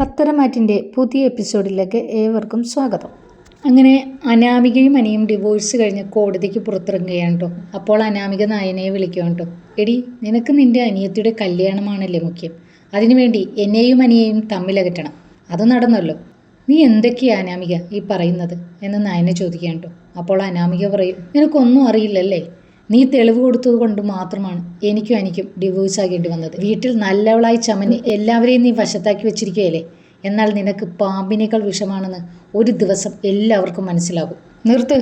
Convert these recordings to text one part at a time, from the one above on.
പത്തരമാറ്റിന്റെ പുതിയ എപ്പിസോഡിലേക്ക് ഏവർക്കും സ്വാഗതം. അങ്ങനെ അനാമികയും അനിയും ഡിവോഴ്സ് കഴിഞ്ഞ് കോടതിക്ക് പുറത്തിറങ്ങുകയാണ് കേട്ടോ അപ്പോൾ അനാമിക നായനയെ വിളിക്കുകയാണ് കേട്ടോ എടി നിനക്ക് നിന്റെ അനിയത്തിയുടെ കല്യാണമാണല്ലേ മുഖ്യം? അതിനുവേണ്ടി എന്നെയും അനിയെയും തമ്മിലകറ്റണം അത് നടന്നല്ലോ. നീ എന്തൊക്കെയാ അനാമിക ഈ പറയുന്നത്? എന്ന് നായനെ ചോദിക്കുകയാണ് കേട്ടോ അപ്പോൾ അനാമിക പറയും നിനക്കൊന്നും അറിയില്ലല്ലേ? നീ തെളിവ് കൊടുത്തത് കൊണ്ട് മാത്രമാണ് എനിക്കും എനിക്കും ഡിവോഴ്സ് ആകേണ്ടി വന്നത്. വീട്ടിൽ നല്ലവളായി ചമഞ്ഞ് എല്ലാവരെയും നീ വശത്താക്കി വെച്ചിരിക്കുകയല്ലേ? എന്നാൽ നിനക്ക് പാമ്പിനേക്കാൾ വിഷമാണെന്ന് ഒരു ദിവസം എല്ലാവർക്കും മനസ്സിലാകും. നിർത്ത്.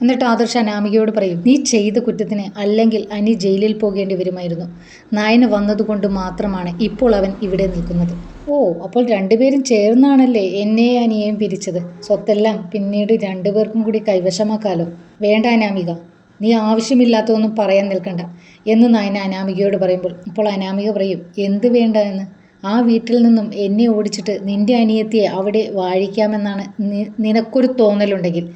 എന്നിട്ട് ആദർശ അനാമികയോട് പറയും നീ ചെയ്ത കുറ്റത്തിന് അല്ലെങ്കിൽ അനി ജയിലിൽ പോകേണ്ടി വരുമായിരുന്നു. നായന വന്നതുകൊണ്ട് മാത്രമാണ് ഇപ്പോൾ അവൻ ഇവിടെ നിൽക്കുന്നത്. ഓ അപ്പോൾ രണ്ടുപേരും ചേർന്നാണല്ലേ എന്നെയും അനിയെയും പിരിച്ചത്? സ്വത്തെല്ലാം പിന്നീട് രണ്ടുപേർക്കും കൂടി കൈവശമാക്കാലോ? വേണ്ട അനാമിക. നീ ആവശ്യമില്ലാത്തതൊന്നും പറയാൻ നിൽക്കണ്ട എന്ന് നയന അനാമികയോട് പറയുമ്പോൾ അപ്പോൾ അനാമിക പറയും എന്ത് വേണ്ട എന്ന് ആ വീട്ടിൽ നിന്നും എന്നെ ഓടിച്ചിട്ട് നിന്റെ അനിയത്തിയെ അവിടെ വാഴിക്കാമെന്നാണ് നിനക്കൊരു തോന്നലുണ്ടെങ്കിൽ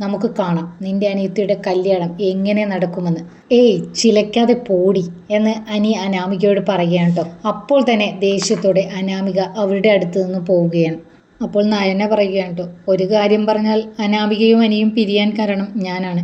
നമുക്ക് കാണാം. നിന്റെ അനിയത്തിയുടെ കല്യാണം എങ്ങനെ നടക്കുമെന്ന്. ഏയ് ചിലക്കാതെ പോടി എന്ന് അനി അനാമികയോട് പറയുകയാണ് കേട്ടോ അപ്പോൾ തന്നെ ദേഷ്യത്തോടെ അനാമിക അവരുടെ അടുത്ത് നിന്ന് പോവുകയാണ്. അപ്പോൾ നയന പറയുകയാണ് കേട്ടോ ഒരു കാര്യം പറഞ്ഞാൽ അനാമികയും അനിയും പിരിയാൻ കാരണം ഞാനാണ്.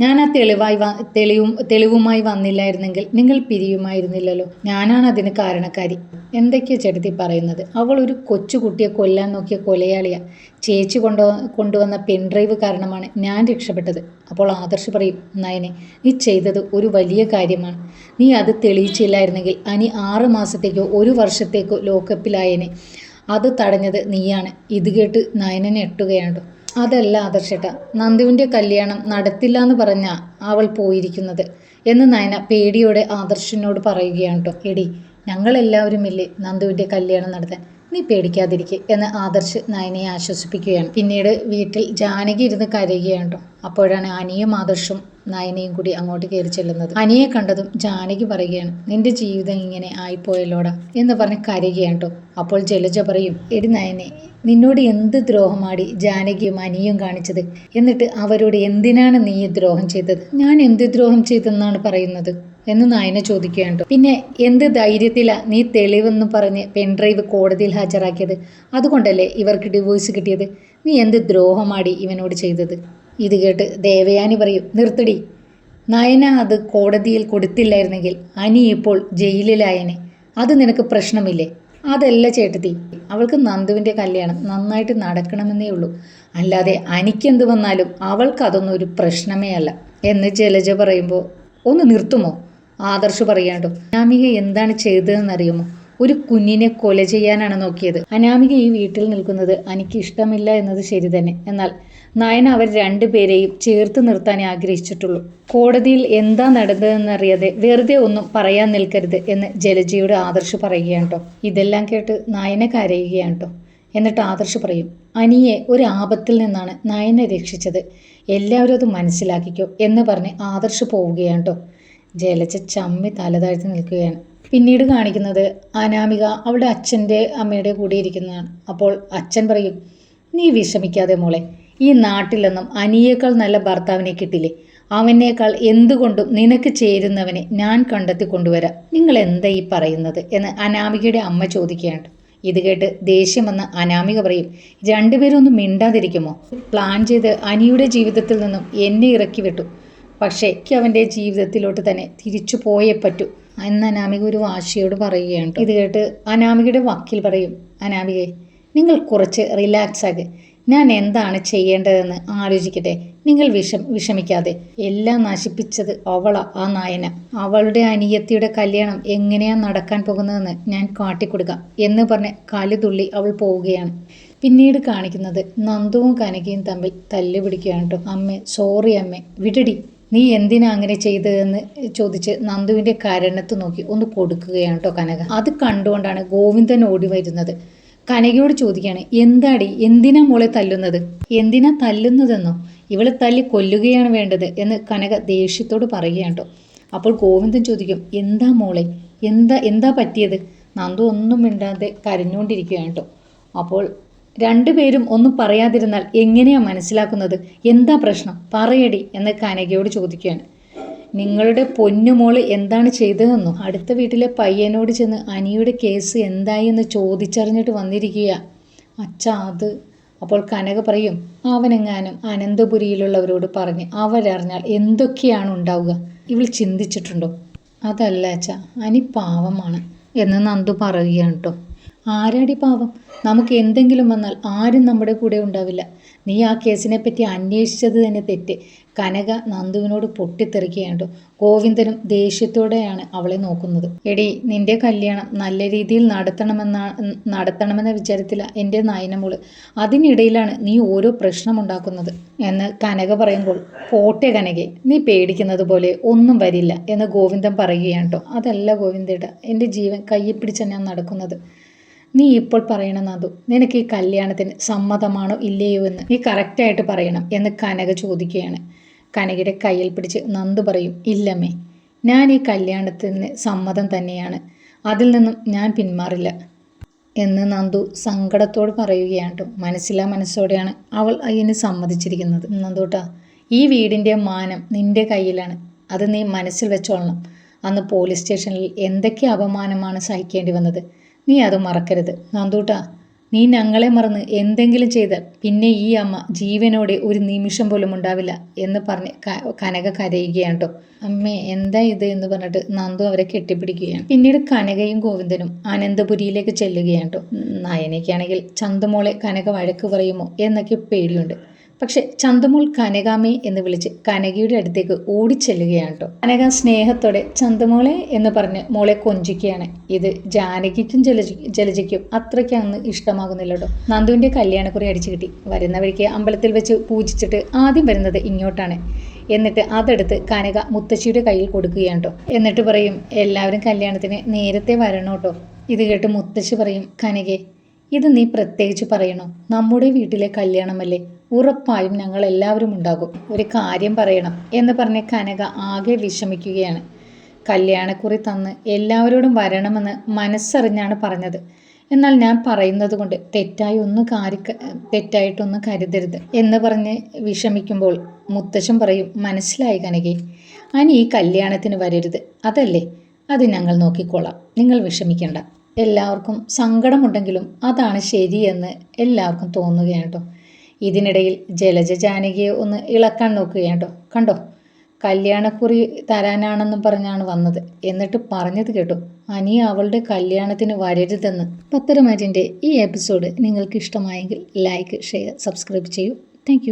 ഞാൻ ആ തെളിവായി തെളിവും തെളിവുമായി വന്നില്ലായിരുന്നെങ്കിൽ നിങ്ങൾ പിരിയുമായിരുന്നില്ലല്ലോ. ഞാനാണ് അതിന് കാരണക്കാരി. എന്തൊക്കെയാ ചെടുത്തി പറയുന്നത്? അവൾ ഒരു കൊച്ചുകുട്ടിയെ കൊല്ലാൻ നോക്കിയ കൊലയാളിയാ. ചേച്ചി കൊണ്ടു കൊണ്ടുവന്ന പെൻഡ്രൈവ് കാരണമാണ് ഞാൻ രക്ഷപ്പെട്ടത്. അപ്പോൾ ആദർശ് പറയും നയനെ നീ ചെയ്തത് ഒരു വലിയ കാര്യമാണ്. നീ അത് തെളിയിച്ചില്ലായിരുന്നെങ്കിൽ അനി ആറ് മാസത്തേക്കോ ഒരു വർഷത്തേക്കോ ലോക്കപ്പിലായനെ അത് തടഞ്ഞത് നീയാണ്. ഇത് കേട്ട് നയനനെ എട്ടുകയാണ് അതല്ല ആദർശേട്ട നന്ദുവിന്റെ കല്യാണം നടത്തില്ല എന്ന് പറഞ്ഞാ അവൾ പോയിരിക്കുന്നത്. എന്ന് നയന പേടിയോടെ ആദർശിനോട് പറയുകയാണ് കേട്ടോ. എടി ഞങ്ങളെല്ലാവരും ഇല്ലേ നന്ദുവിന്റെ കല്യാണം നടത്താൻ? നീ പേടിക്കാതിരിക്കെ എന്ന് ആദർശ് നയനയെ ആശ്വസിപ്പിക്കുകയാണ്. പിന്നീട് വീട്ടിൽ ജാനകി ഇരുന്ന് കരയുകയാണ് കേട്ടോ. അപ്പോഴാണ് അനിയും ആദർശും നയനയും കൂടി അങ്ങോട്ട് കയറി ചെല്ലുന്നത്. അനിയെ കണ്ടതും ജാനകി പറയുകയാണ് നിന്റെ ജീവിതം ഇങ്ങനെ ആയിപ്പോയല്ലോടാ എന്ന് പറഞ്ഞ് കരയുകയാണ് കേട്ടോ. അപ്പോൾ ജലജ പറയും എടി നയനെ നിന്നോട് എന്ത് ദ്രോഹമാടി ജാനകിയും അനിയും കാണിച്ചത്? എന്നിട്ട് അവരോട് എന്തിനാണ് നീ ദ്രോഹം ചെയ്തത്? ഞാൻ എന്ത് ദ്രോഹം ചെയ്തെന്നാണ് പറയുന്നത്? എന്ന് നായന ചോദിക്കുകയാണ് ട്ടോ. പിന്നെ എന്ത് ധൈര്യത്തിലാ നീ തെളിവെന്ന് പറഞ്ഞ് പെൻഡ്രൈവ് കോടതിയിൽ ഹാജരാക്കിയത്? അതുകൊണ്ടല്ലേ ഇവർക്ക് ഡിവോഴ്സ് കിട്ടിയത്? നീ എന്ത് ദ്രോഹമാടി ഇവനോട് ചെയ്തത്? ഇത് കേട്ട് ദേവയാനി പറയും നിർത്തടി. നയന അത് കോടതിയിൽ കൊടുത്തില്ലായിരുന്നെങ്കിൽ അനി ഇപ്പോൾ ജയിലിലായനെ. അത് നിനക്ക് പ്രശ്നമില്ലേ? അതല്ല ചേട്ടത്തി. അവൾക്ക് നന്ദുവിന്റെ കല്യാണം നന്നായിട്ട് നടക്കണമെന്നേ ഉള്ളൂ. അല്ലാതെ അനിക്കെന്ത് വന്നാലും അവൾക്ക് അതൊന്നും ഒരു പ്രശ്നമേ അല്ല. എന്ന് ജലജ പറയുമ്പോൾ ഒന്ന് നിർത്തുമോ? ആദർശ് പറയാണ്ടോ? അനാമിക എന്താണ് ചെയ്തതെന്ന് അറിയുമോ ഒരു കുഞ്ഞിനെ കൊല ചെയ്യാനാണ് നോക്കിയത്. അനാമിക ഈ വീട്ടിൽ നിൽക്കുന്നത് എനിക്ക് ഇഷ്ടമില്ല എന്നത് ശരി തന്നെ. എന്നാൽ നയന അവർ രണ്ടുപേരെയും ചേർത്ത് നിർത്താനേ ആഗ്രഹിച്ചിട്ടുള്ളൂ. കോടതിയിൽ എന്താ നടന്നതെന്നറിയാതെ വെറുതെ ഒന്നും പറയാൻ നിൽക്കരുത് എന്ന് ജലജയുടെ ആദർശ് പറയുകയാണ് കേട്ടോ ഇതെല്ലാം കേട്ട് നയന കരയുകയാണ് കേട്ടോ എന്നിട്ട് ആദർശ് പറയും അനിയെ ഒരു ആപത്തിൽ നിന്നാണ് നയനെ രക്ഷിച്ചത്. എല്ലാവരും അത് മനസ്സിലാക്കിക്കോ എന്ന് പറഞ്ഞ് ആദർശ് പോവുകയാണ് കേട്ടോ ജലജ ചമ്മി തല താഴ്ത്തി നിൽക്കുകയാണ്. പിന്നീട് കാണിക്കുന്നത് അനാമിക അവളുടെ അച്ഛന്റെ അമ്മയുടെ കൂടെ ഇരിക്കുന്നതാണ്. അപ്പോൾ അച്ഛൻ പറയും നീ വിഷമിക്കാതെ മോളെ ഈ നാട്ടിലൊന്നും അനിയേക്കാൾ നല്ല ഭർത്താവിനെ കിട്ടില്ലേ? അവനേക്കാൾ എന്തുകൊണ്ടും നിനക്ക് ചേരുന്നവനെ ഞാൻ കണ്ടെത്തി കൊണ്ടുവരാം. നിങ്ങൾ എന്താ ഈ പറയുന്നത്? എന്ന് അനാമികയുടെ അമ്മ ചോദിക്കുകയാണ്. ഇത് കേട്ട് ദേഷ്യം വന്ന അനാമിക പറയും രണ്ടുപേരും ഒന്ന് മിണ്ടാതിരിക്കുമോ? പ്ലാൻ ചെയ്ത് അനിയുടെ ജീവിതത്തിൽ നിന്നും എന്നെ ഇറക്കി വിട്ടു പക്ഷേ എനിക്ക് അവന്റെ ജീവിതത്തിലോട്ട് തന്നെ തിരിച്ചു പോയേ പറ്റൂ. എന്ന് അനാമിക ഒരു വാശിയോട് പറയുകയാണ് ഇത് കേട്ട് അനാമികയുടെ വക്കീൽ പറയും അനാമികയെ നിങ്ങൾ കുറച്ച് റിലാക്സ് ആകെ ഞാൻ എന്താണ് ചെയ്യേണ്ടതെന്ന് ആലോചിക്കട്ടെ. നിങ്ങൾ വിഷം വിഷമിക്കാതെ. എല്ലാം നശിപ്പിച്ചത് അവളാ ആ നായന. അവളുടെ അനിയത്തിയുടെ കല്യാണം എങ്ങനെയാണ് നടക്കാൻ പോകുന്നതെന്ന് ഞാൻ കാട്ടിക്കൊടുക്കാം എന്ന് പറഞ്ഞ് കാലുതുള്ളി അവൾ പോവുകയാണ്. പിന്നീട് കാണിക്കുന്നത് നന്ദുവും കനകയും തമ്മിൽ തല്ലുപിടിക്കുകയാണ് കേട്ടോ. അമ്മേ സോറി അമ്മേ. വിടടി. നീ എന്തിനാ അങ്ങനെ ചെയ്തതെന്ന് ചോദിച്ച് നന്ദുവിന്റെ കരണത്ത് നോക്കി. ഒന്ന് കൊടുക്കുകയാണ് കേട്ടോ കനക. അത് കണ്ടുകൊണ്ടാണ് ഗോവിന്ദൻ ഓടി വരുന്നത്. കനകയോട് ചോദിക്കുകയാണ് എന്താടി? എന്തിനാ മോളെ തല്ലുന്നത്? എന്തിനാ തല്ലുന്നതെന്നോ? ഇവളെ തല്ലി കൊല്ലുകയാണ് വേണ്ടത് എന്ന് കനക ദേഷ്യത്തോട് പറയുകയാണ് കേട്ടോ അപ്പോൾ ഗോവിന്ദൻ ചോദിക്കും എന്താ മോളെ? എന്താ എന്താ പറ്റിയത്? നന്ദു ഒന്നും മിണ്ടാതെ കരഞ്ഞുകൊണ്ടിരിക്കുകയാണ് കേട്ടോ അപ്പോൾ രണ്ടുപേരും ഒന്നും പറയാതിരുന്നാൽ എങ്ങനെയാ മനസ്സിലാക്കുന്നത്? എന്താ പ്രശ്നം? പറയടി എന്ന് കനകയോട് ചോദിക്കുകയാണ്. നിങ്ങളുടെ പൊന്നുമോൾ എന്താണ് ചെയ്തതെന്നോ? അടുത്ത വീട്ടിലെ പയ്യനോട് ചെന്ന് അനിയുടെ കേസ് എന്തായി എന്ന് ചോദിച്ചറിഞ്ഞിട്ട് വന്നിരിക്കുക അച്ഛാ അത്. അപ്പോൾ കനക പറയും അവനെങ്ങാനും അനന്തപുരിയിലുള്ളവരോട് പറഞ്ഞ് അവരറിഞ്ഞാൽ എന്തൊക്കെയാണ് ഉണ്ടാവുക? ഇവൾ ചിന്തിച്ചിട്ടുണ്ടോ? അതല്ല അച്ഛ അനി പാവമാണ് എന്ന് നന്ദു പറയുകയാണ് കേട്ടോ. ആരാടി പാവം? നമുക്ക് എന്തെങ്കിലും വന്നാൽ ആരും നമ്മുടെ കൂടെ ഉണ്ടാവില്ല. നീ ആ കേസിനെ പറ്റി അന്വേഷിച്ചത് തന്നെ തെറ്റ്. കനക നന്ദുവിനോട് പൊട്ടിത്തെറിക്കുകയാണ് ഗോവിന്ദനും ദേഷ്യത്തോടെയാണ് അവളെ നോക്കുന്നത്. എടി നിന്റെ കല്യാണം നല്ല രീതിയിൽ നടത്തണമെന്ന നടത്തണമെന്ന വിചാരത്തില എന്റെ നയനമോൾ. അതിനിടയിലാണ് നീ ഓരോ പ്രശ്നമുണ്ടാക്കുന്നത് എന്ന് കനക പറയുമ്പോൾ പോട്ടെ കനകെ നീ പേടിക്കുന്നത് പോലെ ഒന്നും വരില്ല എന്ന് ഗോവിന്ദൻ പറയുകയാണ് കേട്ടോ അതല്ല ഗോവിന്ദേട്ട എന്റെ ജീവൻ കയ്യിൽ പിടിച്ചാണ് ഞാൻ നടക്കുന്നത്. നീ ഇപ്പോൾ പറയണം നന്ദു നിനക്ക് ഈ കല്യാണത്തിന് സമ്മതമാണോ ഇല്ലയോ എന്ന് നീ കറക്റ്റായിട്ട് പറയണം എന്ന് കനക ചോദിക്കുകയാണ്. കനകയുടെ കയ്യിൽ പിടിച്ച് നന്ദു പറയും ഇല്ലമ്മേ ഞാൻ ഈ കല്യാണത്തിന് സമ്മതം തന്നെയാണ്. അതിൽ നിന്നും ഞാൻ പിന്മാറില്ല എന്ന് നന്ദു സങ്കടത്തോട് പറയുകയാണ് കേട്ടോ മനസ്സിലാ മനസ്സോടെയാണ് അവൾ അതിന് സമ്മതിച്ചിരിക്കുന്നത്. നന്ദൂട്ടാ ഈ വീടിന്റെ മാനം നിന്റെ കയ്യിലാണ്. അത് നീ മനസ്സിൽ വെച്ചോളണം. അന്ന് പോലീസ് സ്റ്റേഷനിൽ എന്തൊക്കെ അപമാനമാണ് സഹിക്കേണ്ടി വന്നത്? നീ അത് മറക്കരുത്. നന്ദൂട്ടാ നീ ഞങ്ങളെ മറന്ന് എന്തെങ്കിലും ചെയ്താൽ പിന്നെ ഈ അമ്മ ജീവനോടെ ഒരു നിമിഷം പോലും ഉണ്ടാവില്ല എന്ന് പറഞ്ഞ് കനക കരയുകയാണ് കേട്ടോ അമ്മേ എന്താ ഇത് എന്ന് പറഞ്ഞിട്ട് നന്ദു അവരെ കെട്ടിപ്പിടിക്കുകയാണ്. പിന്നീട് കനകയും ഗോവിന്ദനും അനന്തപുരിയിലേക്ക് ചെല്ലുകയാണ് കേട്ടോ നയനയ്ക്കാണെങ്കിൽ ചന്തുമോളെ കനക വഴക്ക് പറയുമോ? എന്നൊക്കെ പേടിയുണ്ട്. പക്ഷെ ചന്തമോൾ കനകാമേ എന്ന് വിളിച്ച് കനകയുടെ അടുത്തേക്ക് ഓടിച്ചെല്ലുകയാണ് കേട്ടോ കനക സ്നേഹത്തോടെ ചന്തമോളെ എന്ന് പറഞ്ഞ് മോളെ കൊഞ്ചിക്കുകയാണ്. ഇത് ജാനകിക്കും ജലജ ജലജയ്ക്കും അത്രയ്ക്ക് അന്ന് ഇഷ്ടമാകുന്നില്ല കേട്ടോ നന്ദുവിന്റെ കല്യാണക്കുറി അടിച്ചു കിട്ടി. വരുന്ന വഴിക്ക് അമ്പലത്തിൽ വെച്ച് പൂജിച്ചിട്ട് ആദ്യം വരുന്നത് ഇങ്ങോട്ടാണ്. എന്നിട്ട് അതെടുത്ത് കനക മുത്തശ്ശിയുടെ കയ്യിൽ കൊടുക്കുകയാണ് കേട്ടോ എന്നിട്ട് പറയും എല്ലാവരും കല്യാണത്തിന് നേരത്തെ വരണം കേട്ടോ ഇത് കേട്ട് മുത്തശ്ശി പറയും കനകെ ഇത് നീ പ്രത്യേകിച്ച് പറയണോ? നമ്മുടെ വീട്ടിലെ കല്യാണമല്ലേ? ഉറപ്പായും ഞങ്ങൾ എല്ലാവരും ഉണ്ടാകും. ഒരു കാര്യം പറയണം എന്ന് പറഞ്ഞ് കനക ആകെ വിഷമിക്കുകയാണ്. കല്യാണക്കുറി തന്ന് എല്ലാവരോടും വരണമെന്ന് മനസ്സറിഞ്ഞാണ് പറഞ്ഞത്. എന്നാൽ ഞാൻ പറയുന്നത് കൊണ്ട് തെറ്റായി ഒന്ന് കാര്യ തെറ്റായിട്ടൊന്നും കരുതരുത് എന്ന് പറഞ്ഞ് വിഷമിക്കുമ്പോൾ മുത്തശ്ശൻ പറയും മനസ്സിലായി കനകെ അനി ഈ കല്യാണത്തിന് വരരുത്. അതല്ലേ? അത് ഞങ്ങൾ നോക്കിക്കോളാം. നിങ്ങൾ വിഷമിക്കേണ്ട. എല്ലാവർക്കും സങ്കടമുണ്ടെങ്കിലും അതാണ് ശരിയെന്ന് എല്ലാവർക്കും തോന്നുകയാണ് കേട്ടോ ഇതിനിടയിൽ ജലജ ജാനകിയെ ഒന്ന് ഇളക്കാൻ നോക്കുകയാണ് കണ്ടോ? കല്യാണക്കുറി തരാനാണെന്നും പറഞ്ഞാണ് വന്നത്. എന്നിട്ട് പറഞ്ഞത് കേട്ടു. അനി അവളുടെ കല്യാണത്തിന് വരരുതെന്ന്. പത്തരമാറ്റിന്റെ ഈ എപ്പിസോഡ് നിങ്ങൾക്ക് ഇഷ്ടമായെങ്കിൽ ലൈക്ക് ഷെയർ സബ്സ്ക്രൈബ് ചെയ്യൂ. താങ്ക്